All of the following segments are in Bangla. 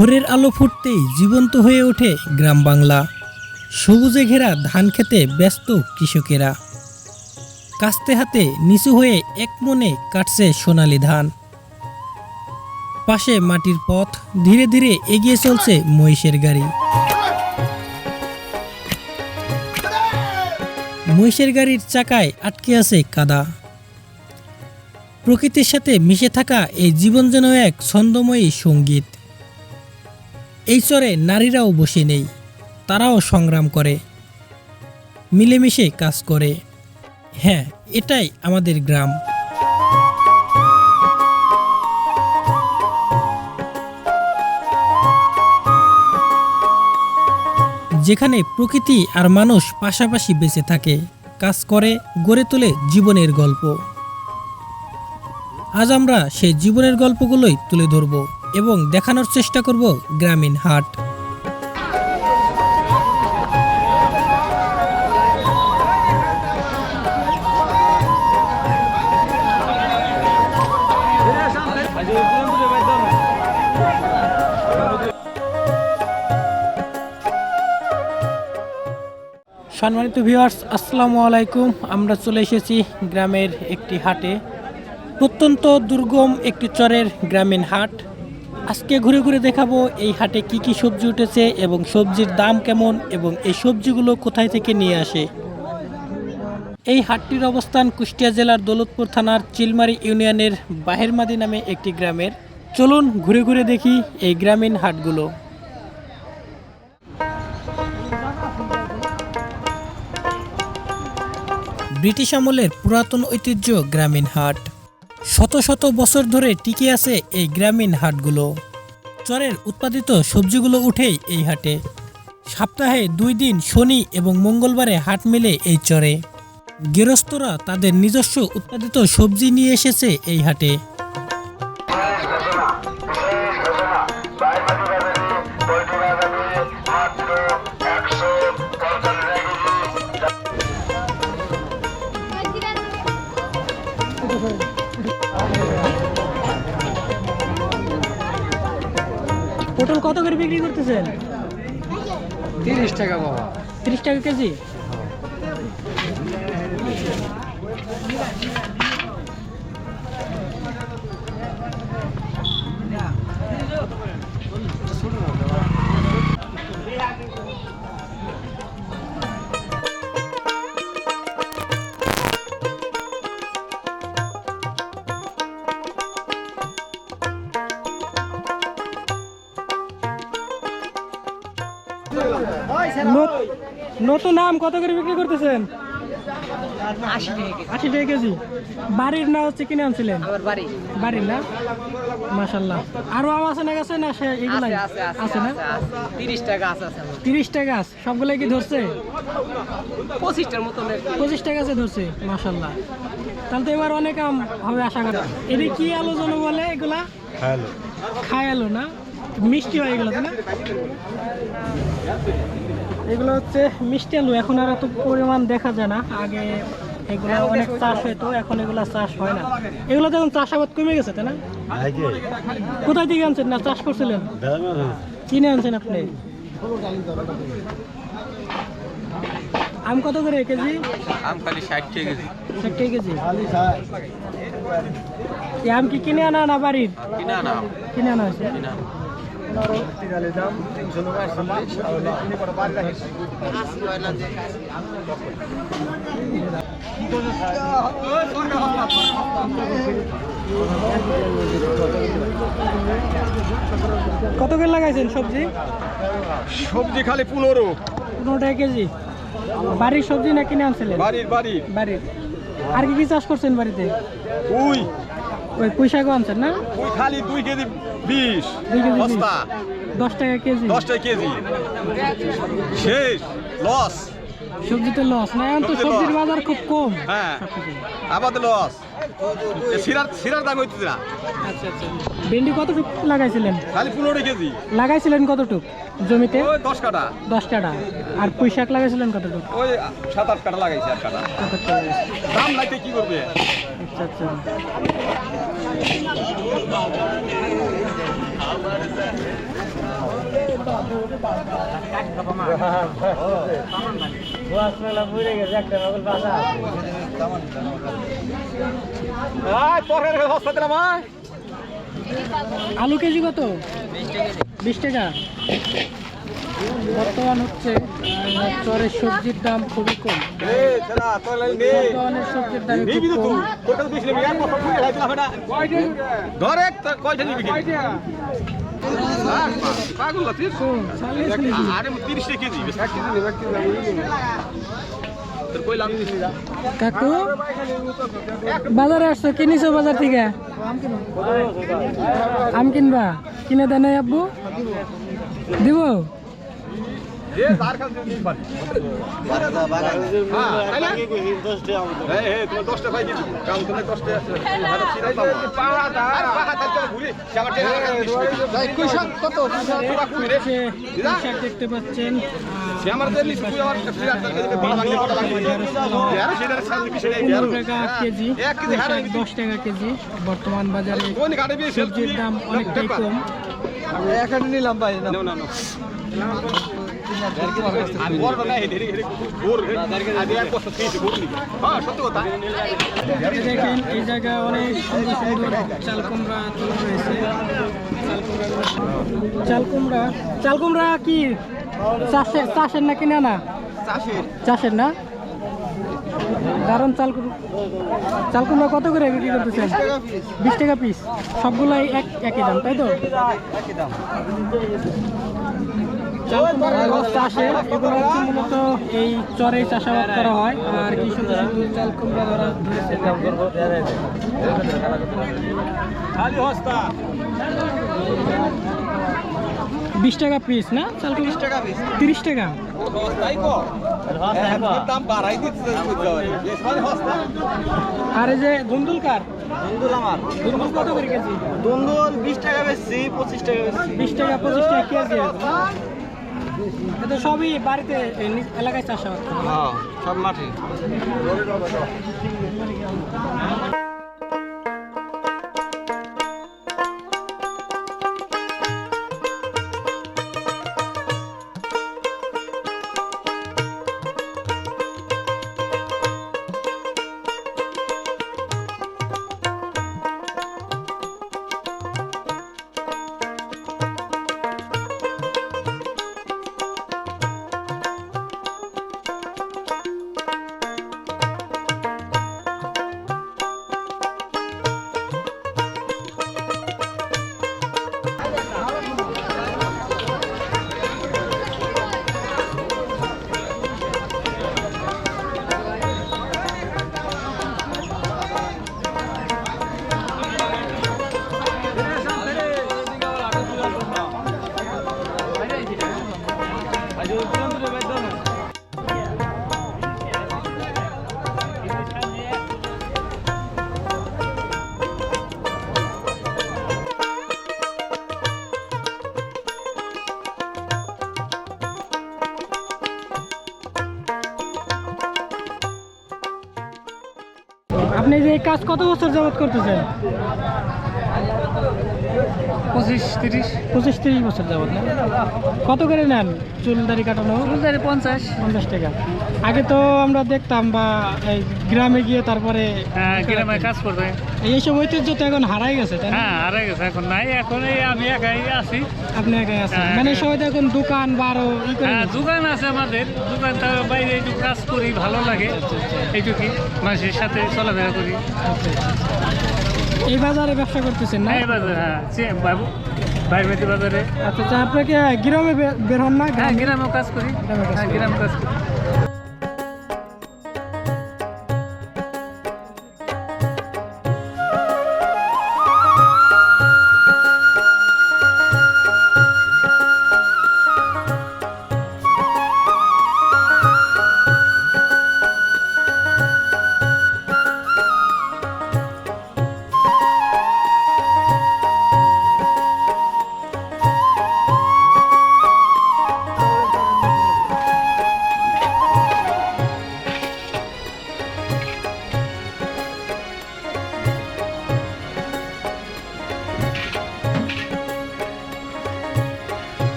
ভোরের আলো ফুটতেই জীবন্ত হয়ে ওঠে গ্রাম বাংলা। সবুজে ঘেরা ধান খেতে ব্যস্ত কৃষকেরা। কাস্তে হাতে নিচু হয়ে এক মনে কাটছে সোনালি ধান। পাশে মাটির পথ, ধীরে ধীরে এগিয়ে চলছে মহিষের গাড়ি। মহিষের গাড়ির চাকায় আটকে আছে কাদা। প্রকৃতির সাথে মিশে থাকা এই জীবন যেন এক ছন্দময়ী সংগীত। এই চরে নারীরাও বসে নেই, তারাও সংগ্রাম করে, মিলেমিশে কাজ করে। হ্যাঁ এটাই আমাদের গ্রাম। যেখানে প্রকৃতি আর মানুষ পাশাপাশি বেঁচে থাকে, কাজ করে, গড়ে তোলে জীবনের গল্প। আজ আমরা সেই জীবনের গল্পগুলোই তুলে ধরব। এবং দেখানোর চেষ্টা করব গ্রামীণ হাট। সম্মানিত ভিউয়ার্স, আসসালামু আলাইকুম। আমরা চলে এসেছি গ্রামের একটি হাটে। প্রত্যন্ত দুর্গম একটি চরের গ্রামীণ হাট। আজকে ঘুরে ঘুরে দেখাবো এই হাটে কি কি সবজি উঠেছে এবং সবজির দাম কেমন এবং এই সবজিগুলো কোথায় থেকে নিয়ে আসে। এই হাটটির অবস্থান কুষ্টিয়া জেলার দৌলতপুর থানার চিলমারি ইউনিয়নের বাহেরমাদি নামে একটি গ্রামের। চলুন ঘুরে ঘুরে দেখি এই গ্রামীণ হাটগুলো। ব্রিটিশ আমলের পুরাতন ঐতিহ্য গ্রামীণ হাট। শত শত বছর ধরে টিকে আছে এই গ্রামীণ হাটগুলো। চরের উৎপাদিত সবজিগুলো উঠেই এই হাটে। সপ্তাহে দুই দিন শনি এবং মঙ্গলবারে হাট মেলে এই চরে। গৃহস্থরা তাদের নিজস্ব উৎপাদিত সবজি নিয়ে এসেছে এই হাটে। পটল কত করে বিক্রি করতেছেন? তিরিশ টাকা বাবা। তিরিশ টাকা কেজি? নতুন আম কত করে বিক্রি করতেছেন? আশি টাকা কেজি। বাড়ির না হচ্ছে কিনে আনছিলেন? বাড়ির না? মাসাল্লাহ আরও আম আছে না গাছে না সে এগুলাই? আছে আছে আছে না? তিরিশ টাকা আছে আছে তিরিশ টাকা গাছ সবগুলাই কি ধরছে? পঁচিশটার মতন আর কি। পঁচিশ টাকা আছে ধরছে মাসাল্লাহ তাহলে তো এবার অনেক আম হবে আশা করা। এটা কি আলু যেন বলে এগুলা? খায় আলু না? মিষ্টি হয় এগুলো তাই না? এগুলো হচ্ছে মিষ্টি আলু এখন আর এত পরিমাণ দেখা যায় না। আগে এগুলো অনেক চাষ হতো এখন এগুলো চাষ হয় না। এগুলো তো এখন চাষাবাদ কমে গেছে তাই না? কোথায় থেকে আনছেন না চাষ করছিলেন? কিনে আনছেন আপনি? আম কত করে কেজি? আম খালি ষাট টাকা কেজি। ষাট টাকা কেজি। এই আম কি কিনে আনা না বাড়ির? কিনা না কিনে আনা হয়েছে? কত করে লাগাইছেন সবজি? সবজি খালি পনেরো। পনেরো টাকা কেজি। বাড়ির সবজি না কিনে আনছিলেন? বাড়ির বাড়ির। বাড়ির। আর কি কি চাষ করছেন বাড়িতে? উই ওই পুঁইশাকও আনছেন না? উই খালি দুই কেজি বিশ। বস্তা। দশ টাকা কেজি। দশ টাকা কেজি। শেষ। লস। সবজিতে লস না এখন তো সবজি সবজির বাজার খুব কম। হ্যাঁ। আমাদের লস। সিরার সিরার দাম হইতেছে না। আচ্ছা আচ্ছা। ভেন্ডি কতটুক লাগাইছিলেন? খালি পনেরো কেজি। লাগাইছিলেন কতটুক জমিতে? ওই দশ কাটা দশ টাকা আর পুঁইশাক লাগাইছিলেন কতটুক? ওই সাত আট কাটা লাগাইছে আট কাটা? দাম লাগতে কি করবে? আচ্ছা আচ্ছা। আলু কেজি কত? বিশ টাকা। বর্তমান হচ্ছে চরের সবজির দাম খুবই কম। ধরনের সবজির দাম খুব কম। তোরটা তো বেশি নেবি? এক বছর ফুটে খাইছিলাম এটা ধরে তোর কয়টা নিবি কি পাগল না তুই কম, চালিয়ে চালিয়ে দিই। আরে 30 টাকা কেজি এক কেজি নেবে এক কেজি তোর কইলাম নিবি না কাকু বাজারে আসছো? কিনিছো বাজার থেকে? আম কিনবা? কিনে দেন নাই আব্বু? দিব? দেখতে পাচ্ছেন এক দশ টাকা কেজি বর্তমান বাজারে সবজির দাম অনেকটাই কম এখানে নিলাম ভাই না না না আমি বড় না হেরে হেরে বোর আগে এক বছর খেয়েছি বোর নি হ্যাঁ সত্যি কথা এই দেখেন এই জায়গায় অনেক সুন্দর সুন্দর চাল কুমড়া তোলা রয়েছে চাল কুমড়া চাল কুমড়া কি? চাষের চাষের না কিনা না? চাষের না? দারুণ চাল চাল কুমড়া কত করে বিক্রি করতেছেন? বিশ টাকা পিস। সবগুলাই এক একই দাম, তাই তো? কুমড়া চাষে এগুলো হচ্ছে মূলত এই চরে চাষাবাদ করা হয় আর কি সুন্দর সুন্দর চাল ধরা ধরেছে। বিশ টাকা পিস না? চাল কুমড়া? টাকা পিস তিরিশ টাকা? বেশ আর এই যে ধুন্দুল কার? দুন্দুল আমার। ধুন্দুল কত করে কেজি? দুন্দুল 20 টাকা বেশি 25 টাকা বেশি বিশ টাকা পঁচিশ টাকা কেজি। এটা সবই বাড়িতে এলাকায় চাষ হয় হ্যাঁ সব মাঠে। আপনি যে কাজ কত বছর যাবত করতেছেন? পঁচিশ তিরিশ? পঁচিশ তিরিশ বছর যাবত না? কত করে নেন চুল দাড়ি কাটানো পঞ্চাশ। পঞ্চাশ টাকা। আগে তো আমরা দেখতাম বা এই গ্রামে গিয়ে তারপরে হ্যাঁ গ্রামে কাজ করবে। এইসব ঐতিহ্য তো এখন হারাই গেছে তাই হ্যাঁ আরে গেছে এখন নাই এখন এই আমি একাই আছি। আপনি একাই আছেন? হ্যাঁ, মানে সবাই তো এখন দোকান বা আরও হ্যাঁ। দোকান আছে আমাদের দোকান তার বাইরে একটু কাজ করি ভালো লাগে। এইটুকুই মানুষের সাথে চলাফেরা করি। এই বাজারে ব্যবসা করতেছেন না এই বাজারে হ্যাঁ বাবু বাইরমেতি বাজারে আচ্ছা আচ্ছা আপনাকে গ্রামে বের হন না হ্যাঁ গ্রামে? কাজ করি গ্রামে কাজ হ্যাঁ করেন। গ্রামে কাজ করি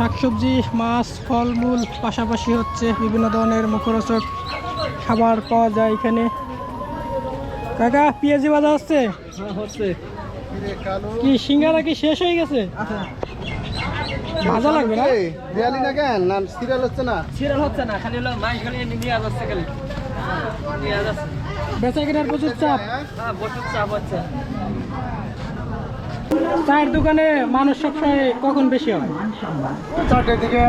শাকসবজি মাছ ফলমূল পাশাপাশি হচ্ছে বিভিন্ন ধরনের মুখরোচক খাবার পাওয়া যায় এখানে। কাকা পেঁয়াজি বাজা হচ্ছে? হচ্ছে। কি সিঙ্গারা কি শেষ হয়ে গেছে? ভাজা লাগবে না? দেয়ালি না কেন? না সিরিয়াল হচ্ছে না? সিরিয়াল হচ্ছে না খালি হলো মাই খালি নিয়ে যাচ্ছে খালি। বেচা কেনার প্রচুর চাপ। হ্যাঁ বসে চাপ হচ্ছে। চায়ের দোকানে মানুষ সবসময় কখন বেশি হয়? চারটের দিকে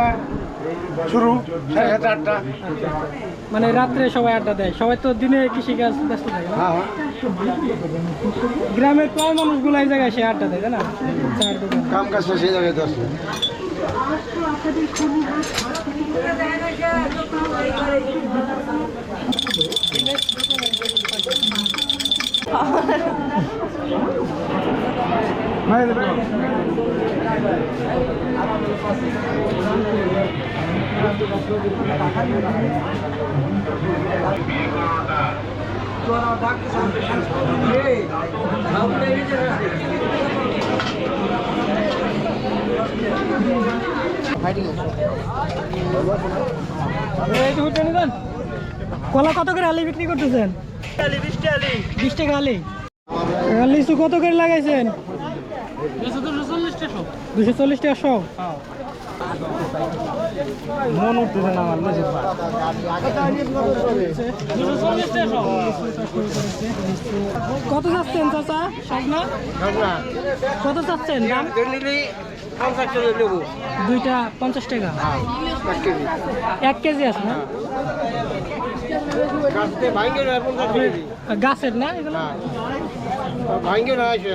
শুরু সাড়ে চারটা মানে রাত্রে সবাই আড্ডা দেয়। সবাই তো দিনে কৃষিকাজ ব্যস্ত থাকে হ্যাঁ গ্রামের প্রায় মানুষগুলো এই জায়গায় সে আড্ডা দেয় না? চায়ের দোকানে। কাম কাজ শেষ হয়ে যাবে দশ এই যে হুটে নিলেন? কলা কত করে আলি বিক্রি করতেছেন? বিশ টাকা আলি আর লিচু কত করে লাগাইছেন? দুশো চল্লিশ টাকা শো মন উঠতেছে না আমার লিচুর কত চাচ্ছেন চাচা? শাকনা কত চাচ্ছেন? দাম? দুইটা পঞ্চাশ টাকা। এক কেজি আছে না? গাছের না এগুলো? ভাঙ্গে না আসে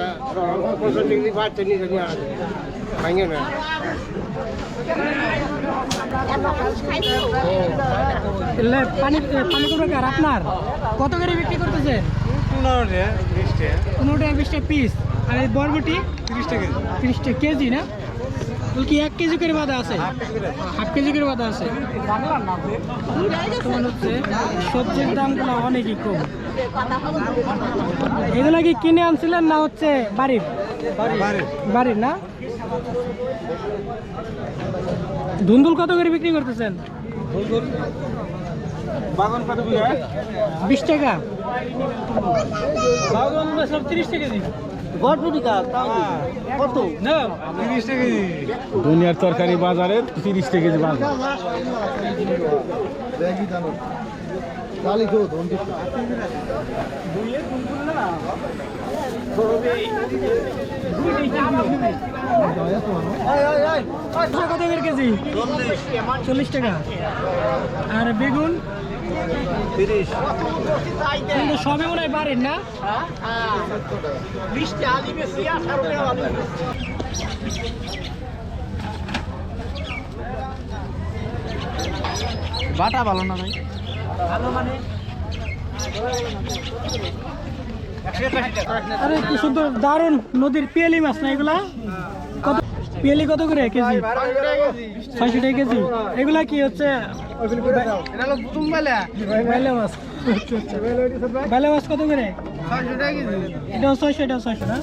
পঞ্চাশ ডিগ্রি পাঁচটা নিচে নিয়ে আসে ভাঙ্গে না পানি আপনার কত করে বিক্রি করতেছে পনেরো টাকা বিশ টাকা পিস আর এই বরবটি তিরিশ টাকা তিরিশ টাকা কেজি না কি এক কেজি করে বাদা আছে? হাফ কেজি করে বাদা আছে। তোমার হচ্ছে সবজির দামগুলো অনেকই কম। এগুলা কি কিনে আনছিলেন না হচ্ছে বাড়ির? বাড়ির না? ধুন্দুল কত করে বিক্রি করতেছেন? বাগান কত বিশ টাকা। সব তিরিশ টাকা দিন। দুনিয়ার তরকারি বাজারে তিরিশ টাকা কেজি বাজার। কেজি? চল্লিশ টাকা। আর বেগুন? কিন্তু সবই মনে হয় বাড়ির না? বাটা ভালো না ভাই? আরে কি সুন্দর দারুণ নদীর পিয়ালি মাছ না এগুলা? পিয়ালি কত করে কেজি? ছয়শো টাকা কেজি। এগুলা কি হচ্ছে? বেলে। মাছ। মাছ কত করে? এটাও ছয়শো এটাও ছয়শো না?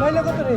বাইলে কত রে?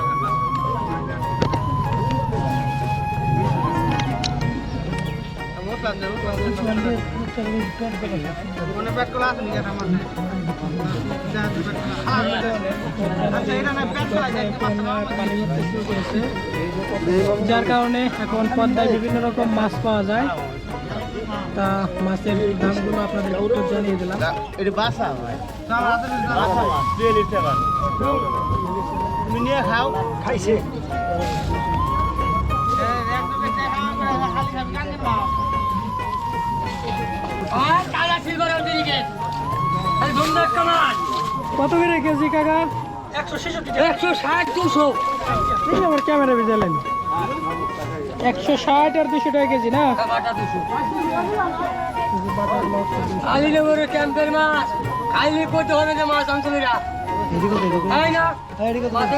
যার কারণে এখন পদ্মায় বিভিন্ন রকম মাছ পাওয়া যায়। তা মাছের দামগুলো আপনাদের উত্তর জানিয়ে দিলাম। এটা বাসা তুমি নিয়ে খাও। খাইছে। কত করে কেজি কাকা? একশো ষাট দুশো। আমার ক্যামেরা বেজালেন একশো ষাট আর দুশো টাকা কেজি না? দুশো এই যে বাজার লস। খালি নেবরে ক্যাম্পের মাছ। খাইলে করতে হবে যে মাছ অঞ্চলীরা না? মাছে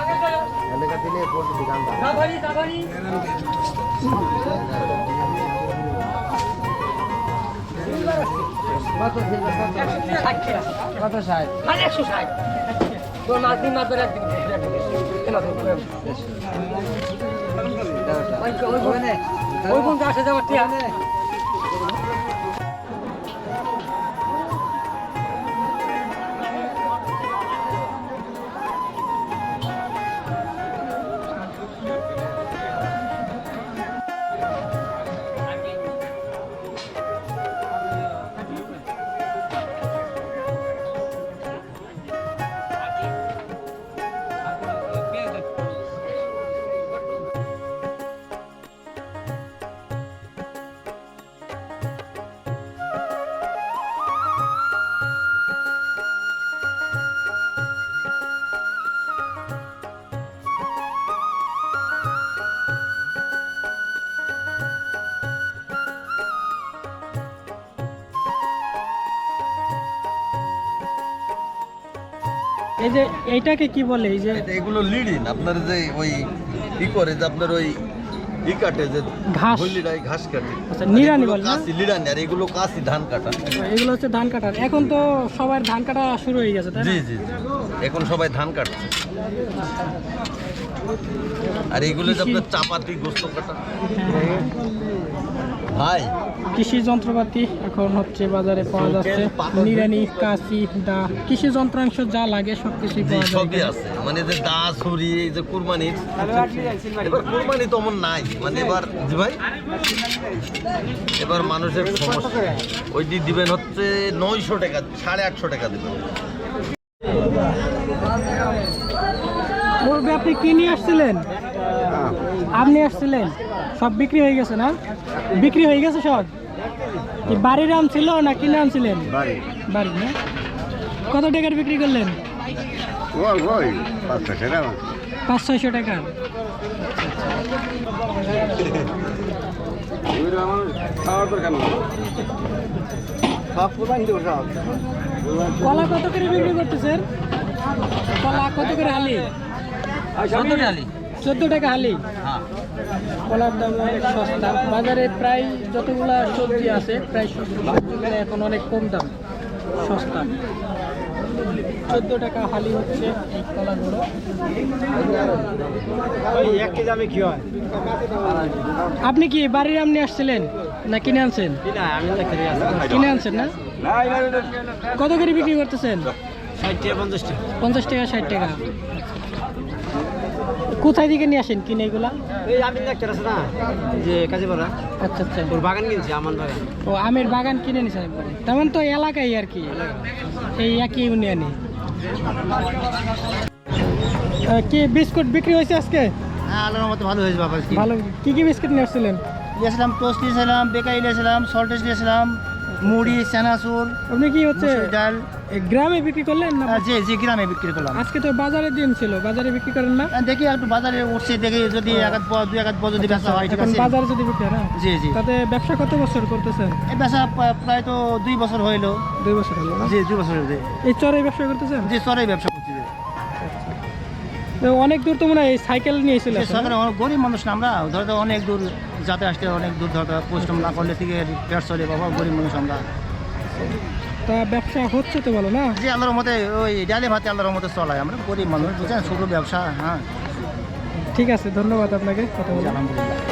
তোমার এক কিলো মাছ বাদ। এক কিলো। এক কিলো, দুশো, বিশ টাকা, দুশো। তুই ভাই তুই ভাই এনে ঘুরে আয় বাজাতে আয় ভাবি রে, ছোট করে মাছ দিন অভিলাষ কে প্রায় এই রে, মাছ দিন আছে। সাবারি, সাবারি। ষাট টাকা। একশো ষাট। তোর মাছ দিন মাছ একদিন। ওই বোন আসে যাওয়ার ঠিক আছে এই যে এইটাকে কি বলে? এই যে এগুলো লিডিন আপনার যে ওই ই করে যে আপনার ওই ই কাটে যে ঘাস। হইলিডাই ঘাস কাটে। আচ্ছা, নিড়ানি এগুলো বলে? কাশি লিডানি আর এগুলো কাশি ধান কাটা। এগুলো হচ্ছে ধান কাটার এখন তো সবার ধান কাটা শুরু হয়ে গেছে তাই জি জি জি। এখন সবাই ধান কাটছে। আর এগুলো যে আপনার চাপাতি গোস্ত কাটা। হ্যাঁ। ভাই। কৃষি যন্ত্রপাতি এখন হচ্ছে বাজারে পাওয়া যাচ্ছে। নিরানি কাশি দা কৃষি যন্ত্রাংশ যা লাগে সব কিছুই পাওয়া যায়। সবই আছে। মানে যে দা ছুরি এই যে কুরবানির এবার কুরবানি তো এমন নাই। মানে এবার জি ভাই এবার মানুষের সমস্যা। ওইটি দিবেন হচ্ছে নয়শো টাকা সাড়ে আটশো টাকা দিবেন। আপনি কি নিয়ে আসছিলেন? আপনি আসছিলেন? সব বিক্রি হয়ে গেছে না? বিক্রি হয়ে গেছে সব? কি বাড়ির আম ছিল না কিনে আনছিলেন? বাড়ি। বাড়ি না? কত টাকার বিক্রি করলেন? পাঁচ ছয়শো সব কলা কত করে বিক্রি করতেছেন? কলা কত করে হালি? চোদ্দ টাকা হালি। কলার দাম অনেক সস্তা। বাজারে প্রায় যতগুলা সবজি আছে প্রায় সবজিগুলো এখন অনেক কম দাম সস্তা। চোদ্দ টাকা হালি হচ্ছে এই কলাগুলো। আপনি কি বাড়ির আমনি আসছিলেন না কিনে আনছেন? কিনে আনছেন না? কত করে বিক্রি করতেছেন? পঞ্চাশ টাকা ষাট টাকা। কোথায় দিকে নিয়ে আসেন কিনে এগুলা? এই আমি দেখতে আছে না যে আচ্ছা আচ্ছা। ওর বাগান কিনছি আমার বাগান। ও আমের বাগান কিনে নিছেন একবারে। তেমন তো এলাকায় আর কি। এই একই ইউনিয়নে কি বিস্কুট বিক্রি হয়েছে আজকে? হ্যাঁ আলোর মতো ভালো হয়েছে বাবা কি। ভালো। কি কি বিস্কুট নিয়ে আসছিলেন নিয়েছিলাম টোস্ট নিয়েছিলাম বেকারি নিয়েছিলাম সল্টেজ নিয়েছিলাম মুড়ি চানাচুর আপনি কি হচ্ছে ডাল গ্রামে বিক্রি করলেন না? আর যে যে গ্রামে বিক্রি করলাম। আজকে তো বাজারের দিন ছিল বাজারে বিক্রি করেন না? দেখি একটু বাজারে উঠছে দেখি যদি এক আধ পর দুই এক পর যদি ব্যবসা হয় ঠিক আছে। বাজারে যদি বিক্রি হয় জি জি। তাতে ব্যবসা কত বছর করতেছেন? এই ব্যবসা প্রায়- তো দুই বছর হইল। দুই বছর হলো জি দুই বছর হয়েছে এই চরে ব্যবসা করতেছেন? যে চরে ব্যবসা করছি তো অনেক দূর তো মনে হয় এই সাইকেল নিয়ে ছিল যে সরকার অনেক গরিব মানুষ না আমরা? ধরো তো অনেক দূর যাতে আসতে অনেক দূর ধরো পরিশ্রম না করলে থেকে পেট চলে বাবা গরিব মানুষ আমরা। তা ব্যবসা হচ্ছে তো বলো না? যে আল্লাহর মতে ওই ডালে ভাতে আল্লাহর মতে চলায় আমরা গরিব মানুষ বুঝছেন? ছোটো ব্যবসা হ্যাঁ। ঠিক আছে ধন্যবাদ আপনাকে কথা বলে। আলহামদুলিল্লাহ।